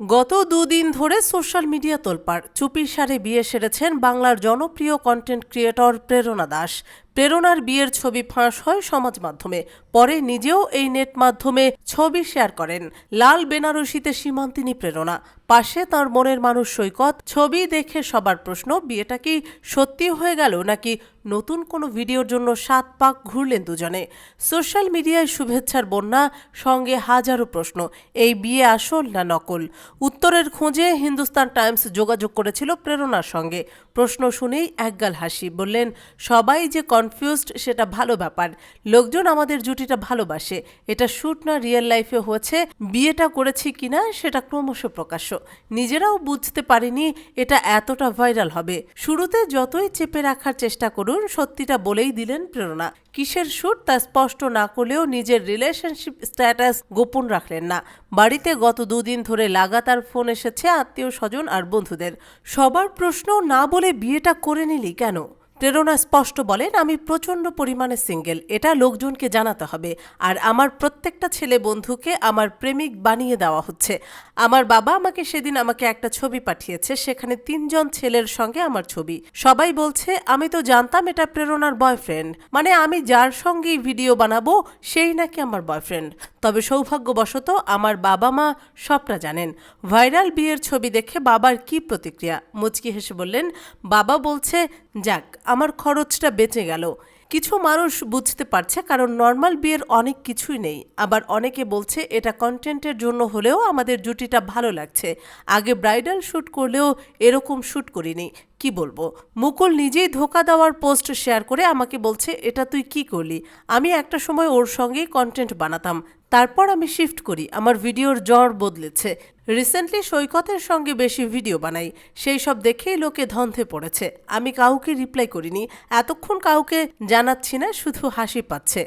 গত দুদিন ধরে সোশ্যাল মিডিয়া তোলপাড়। চুপির সারে বিয়ে সেরেছেন বাংলার জনপ্রিয় কন্টেন্ট ক্রিয়েটর প্রেরণা দাস। প্রেরণার বিয়ের ছবি ফাঁস হয় সমাজ মাধ্যমে। পরে নিজেও এই নেট মাধ্যমে ছবি শেয়ার করেন। লাল বেনারসিতে সীমান্তিনী প্রেরণা। পাশে তার মনের মানুষ সৈকত। ছবি দেখে সবার প্রশ্ন, বিয়েটা কি সত্যি হয়ে গেল নাকি নতুন কোনো ভিডিওর জন্য সাত পাক ঘুরলেন দুজনে? সোশ্যাল মিডিয়ায় শুভেচ্ছার বন্যা, সঙ্গে হাজারো প্রশ্ন, এই বিয়ে আসল না নকল? উত্তরের খোঁজে হিন্দুস্তান টাইমস যোগাযোগ করেছিল প্রেরণার সঙ্গে। প্রশ্ন শুনেই একগাল হাসি, বললেন, সবাই যে কনফিউজড সেটা ভালো ব্যাপার। লোকজন আমাদের জুটিটা ভালোবাসে। এটা শ্যুট না রিয়েল লাইফে হয়েছে। বিয়েটা করেছি কিনা, সেটা ক্রমশ প্রকাশ্য। নিজেরাও বুঝতে পারিনি এটা এতটা ভাইরাল হবে। শুরুতে যতই চেপে রাখার চেষ্টা করুন, সত্যিটা বলেই দিলেন প্রেরণা। কিসের শ্যুট তা স্পষ্ট না করলেও নিজের রিলেশনশিপ স্ট্যাটাস গোপন রাখলেন না। বাড়িতে গত দুদিন ধরে লাগাতার ফোন এসেছে আত্মীয় স্বজন আর বন্ধুদের। সবার প্রশ্ন না বলে বিয়েটা করে নিলি কেন? প্রেরণা স্পষ্ট বলেন, আমি প্রচণ্ড পরিমাণে সিঙ্গেল। এটা লোকজনকে জানাতে হবে। আর আমার প্রত্যেকটা ছেলে বন্ধুকে আমার প্রেমিক বানিয়ে দেওয়া হচ্ছে। আমার বাবা আমাকে সেদিন আমাকে একটা ছবি পাঠিয়েছে। সেখানে তিনজন ছেলের সঙ্গে আমার ছবি। সবাই বলছে, আমি তো জানতাম এটা প্রেরণার বয়ফ্রেন্ড। মানে আমি যার সঙ্গেই ভিডিও বানাবো, সেই নাকি আমার বয়ফ্রেন্ড। তবে সৌভাগ্যবশত আমার বাবা মা সবটা জানেন। ভাইরাল বিয়ের ছবি দেখে বাবার কি প্রতিক্রিয়া? মুচকি হেসে বললেন, বাবা বলছে, যাক আমার খরচটা বেঁচে গেল। কিছু মানুষ বুঝতে পারছে, কারণ নর্মাল বিয়ের অনেক কিছুই নেই। আবার অনেকে বলছে, এটা কন্টেন্টের জন্য হলেও আমাদের জুটিটা ভালো লাগছে। আগে ব্রাইডাল শ্যুট করলেও এরকম শ্যুট করিনি। কি বলব? মুকুল নিজেই ধোকা দেওয়ার পোস্ট শেয়ার করে আমাকে বলছে, এটা তুই কি করলি? আমি একটা সময় ওর সঙ্গেই কন্টেন্ট বানাতাম। তারপর আমি শিফট করি, আমার ভিডিওর জ্বর বদলেছে। রিসেন্টলি সৈকতের সঙ্গে বেশি ভিডিও বানাই, সেই সব দেখেই লোকে ধন্ধে পড়েছে। আমি কাউকে রিপ্লাই করিনি, এতক্ষণ কাউকে জানাচ্ছি না, শুধু হাসি পাচ্ছে।